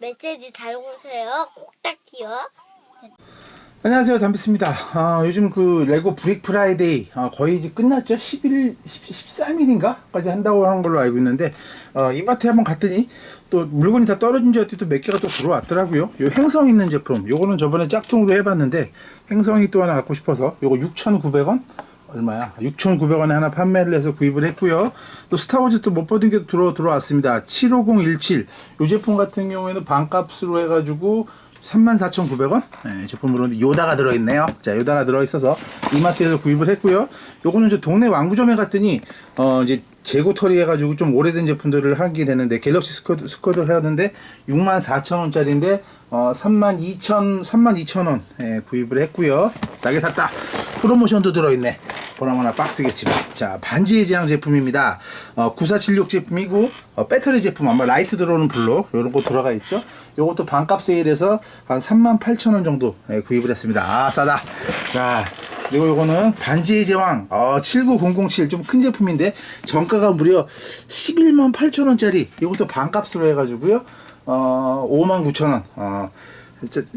메시지 달고세요. 꼭딱지요. 안녕하세요. 담비스입니다. 아, 요즘 그 레고 브릭 프라이데이 아, 거의 이제 끝났죠? 11, 13일인가 까지 한다고 하는 걸로 알고 있는데 어, 이마트에 한번 갔더니 또 물건이 다 떨어진 줄 알았더니 또 몇 개가 또 들어왔더라고요. 요 행성 있는 제품 요거는 저번에 짝퉁으로 해봤는데 행성이 또 하나 갖고 싶어서 요거 6,900원 얼마야? 6,900원에 하나 판매를 해서 구입을 했고요. 또 스타워즈 또 못 받은 게 들어, 들어왔습니다. 75017. 이 제품 같은 경우에는 반값으로 해가지고 34,900원? 네, 제품으로 요다가 들어있네요. 자, 요다가 들어있어서 이마트에서 구입을 했고요. 요거는 저 동네 왕구점에 갔더니, 어, 이제 재고 처리해가지고 좀 오래된 제품들을 하게 되는데, 갤럭시 스쿼드, 스쿼드 해왔는데, 64,000원짜리인데, 어, 32,000, 32,000원, 예, 구입을 했고요. 싸게 샀다. 프로모션도 들어있네. 보나마나 박스겠지만. 자, 반지의 제왕 제품입니다. 어, 9476 제품이고, 어, 배터리 제품, 아마 라이트 들어오는 블록, 요런 거 들어가 있죠. 요것도 반값 세일해서 한 38,000원 정도 예, 구입을 했습니다. 아, 싸다. 자, 그리고 요거는 반지의 제왕, 어, 79007 좀 큰 제품인데, 정가가 무려 11만 8천원짜리. 이것도 반값으로 해가지고요. 어, 5만 9천원. 어,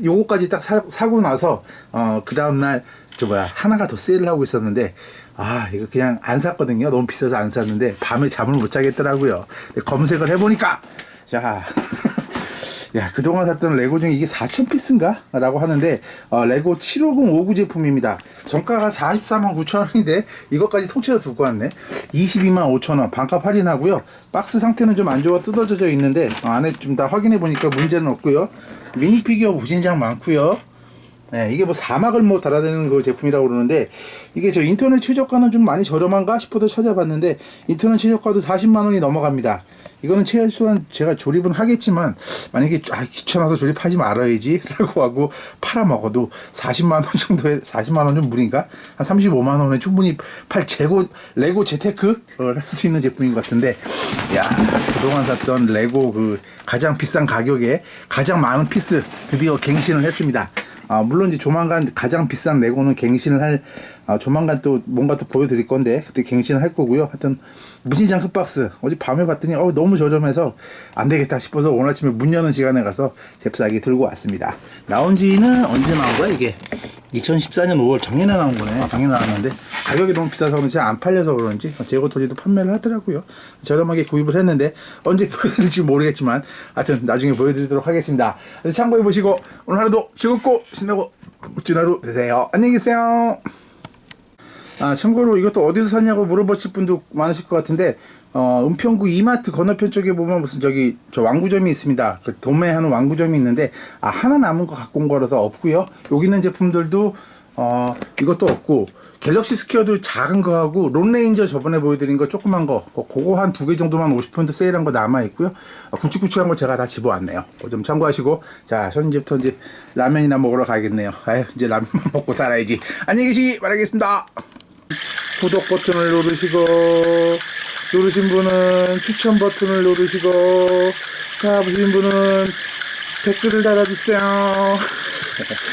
요거까지 딱 사, 사고 나서, 어, 그 다음날, 저 뭐야, 하나가 더 세일을 하고 있었는데, 아, 이거 그냥 안 샀거든요. 너무 비싸서 안 샀는데, 밤에 잠을 못 자겠더라고요. 검색을 해보니까, 자, 야, 그동안 샀던 레고 중에 이게 4,000피스인가? 라고 하는데, 어, 레고 75059 제품입니다. 정가가 44만 9천원인데, 이것까지 통째로 두고 왔네. 22만 5천원, 반값 할인하고요. 박스 상태는 좀 안 좋아 뜯어져 있는데, 어, 안에 좀 다 확인해 보니까 문제는 없고요. 미니 피규어 무진장 많고요. 네, 이게 뭐 사막을 뭐 달아대는 그 제품이라고 그러는데 이게 저 인터넷 최저가는 좀 많이 저렴한가 싶어서 찾아봤는데 인터넷 최저가도 40만 원이 넘어갑니다. 이거는 최소한 제가 조립은 하겠지만 만약에 아 귀찮아서 조립하지 말아야지라고 하고 팔아 먹어도 40만 원 정도에 40만 원 좀 무리인가? 한 35만 원에 충분히 팔 재고 레고 재테크를 할수 있는 제품인 것 같은데 야 그동안 샀던 레고 그 가장 비싼 가격에 가장 많은 피스 드디어 갱신을 했습니다. 아, 물론 이제 조만간 가장 비싼 레고는 갱신을 할, 아, 조만간 또 뭔가 또 보여드릴 건데, 그때 갱신을 할 거고요. 하여튼, 무진장 흑박스. 어제 밤에 봤더니, 어, 너무 저렴해서 안 되겠다 싶어서 오늘 아침에 문 여는 시간에 가서 잽싸게 들고 왔습니다. 나온 지는 언제 나온 거야, 이게? 2014년 5월 작년에 나온 거네. 작년에 나왔는데, 가격이 너무 비싸서 그런지 안 팔려서 그런지, 재고 토지도 판매를 하더라고요. 저렴하게 구입을 했는데, 언제 보여드릴지 모르겠지만, 하여튼, 나중에 보여드리도록 하겠습니다. 그래서 참고해 보시고, 오늘 하루도 즐겁고, 신나고, 멋진 하루 되세요. 안녕히 계세요. 아, 참고로 이것도 어디서 샀냐고 물어보실 분도 많으실 것 같은데, 어, 은평구 이마트 건너편 쪽에 보면 무슨 저기, 저 왕구점이 있습니다. 그 도매하는 왕구점이 있는데, 아, 하나 남은 거 갖고 온 거라서 없고요 여기 있는 제품들도, 어, 이것도 없고, 갤럭시 스퀘어도 작은 거하고, 론레인저 저번에 보여드린 거 조그만 거, 그- 그거 한 두 개 정도만 50% 세일한 거 남아있고요. 아, 굵직굵직한 거 제가 다 집어왔네요. 좀 참고하시고, 자, 현재부터 이제 라면이나 먹으러 가야겠네요. 아유, 이제 라면만 먹고 살아야지. 안녕히 계시기 바라겠습니다. 구독 버튼을 누르시고 누르신 분은 추천 버튼을 누르시고 자 보신 분은 댓글을 달아주세요